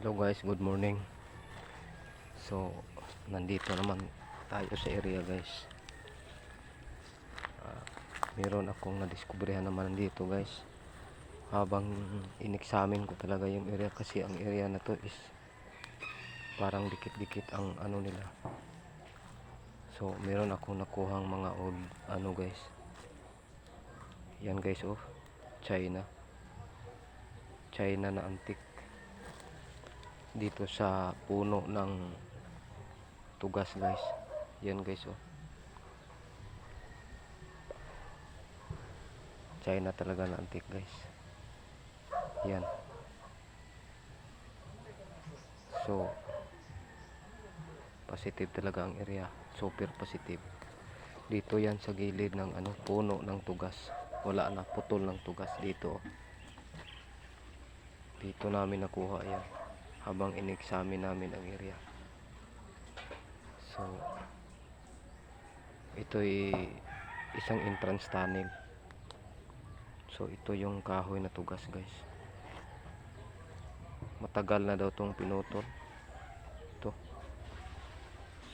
Hello guys, good morning. So, nandito naman tayo sa area guys. Ah, meron akong nadiskubrihan naman dito guys. Habang inexamine ko talaga yung area kasi ang area na to is parang dikit-dikit ang ano nila. So, meron akong nakuhang mga old ano guys. Yan guys oh, China. China na antique dito sa puno ng tugas guys. Yan guys oh. China talaga na antique guys. Yan. So positive talaga ang area. Super positive. Dito yan sa gilid ng ano puno ng tugas. Wala na putol ng tugas dito. Dito namin nakuha yan habang in-examine namin ang area. So, ito'y isang entrance tunnel. So, ito yung kahoy na tugas guys. Matagal na daw tong pinutol. Ito.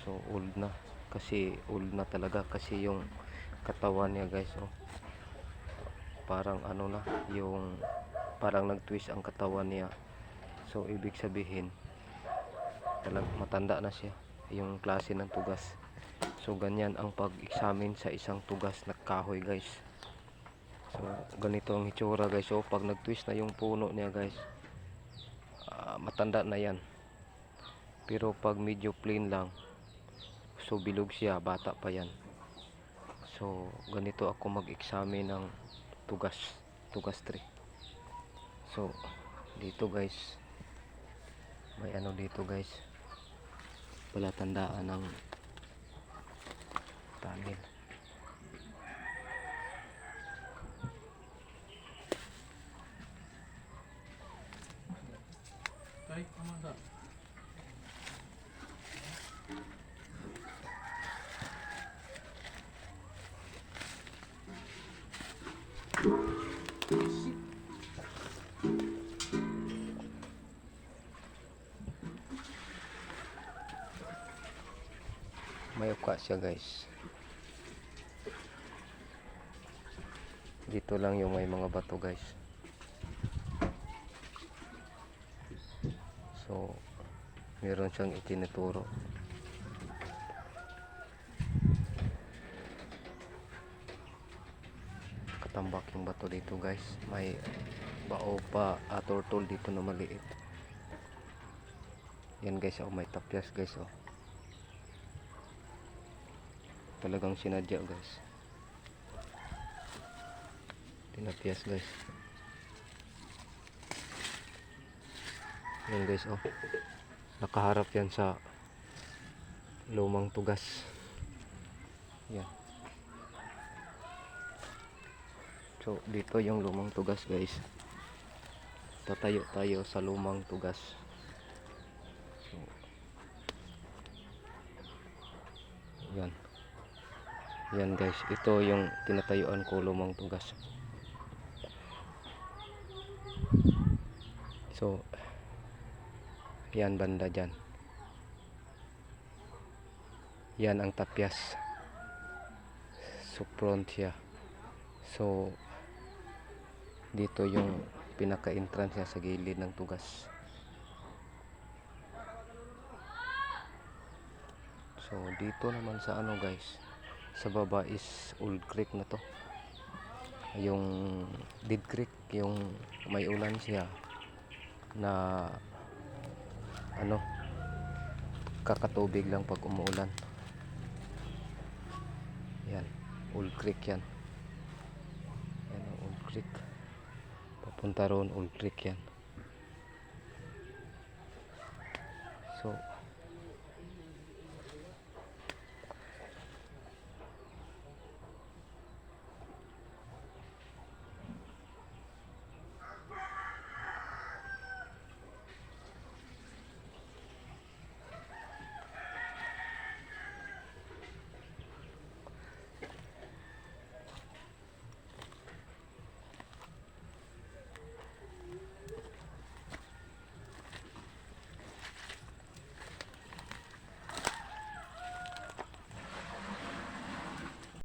So, old na. Kasi, old na talaga. Kasi yung katawan niya guys, oh. Parang ano na, yung parang nag-twist ang katawan niya So ibig sabihin talag matanda na siya yung klase ng tugas. So ganyan ang pag-examine sa isang tugas na kahoy guys. So ganito ang itsura guys. So pag nag-twist na yung puno niya guys ah, matanda na yan. Pero pag medyo plain lang so bilog siya bata pa yan. So ganito ako mag-examine ng tugas tugas tree. So dito guys may ano dito guys palatandaan ng tunnel Tay, amanda. May uka siya guys. Dito lang yung may mga bato guys. So meron siyang itinuturo. Katambak yung bato dito guys. May bao pa ah, turtle dito na maliit. Yan guys. Oh may tapyas guys oh talagang sinadya guys. Tinapyas guys. Yan guys oh. Nakaharap yan sa lumang tugas. Yan so dito yung lumang tugas guys. Tatayo tayo sa lumang tugas. So yan yan guys. Ito yung tinatayuan ko lumang tugas. So yan banda dyan. Yan ang tapyas. Siya so dito yung pinaka entrance niya sa gilid ng tugas. So dito naman sa ano guys sa baba is old creek na to. Yung dead creek yung may ulan siya na ano kakatubig lang pag umuulan. Yan old creek yan. Yan old creek. Papunta roon old creek yan. So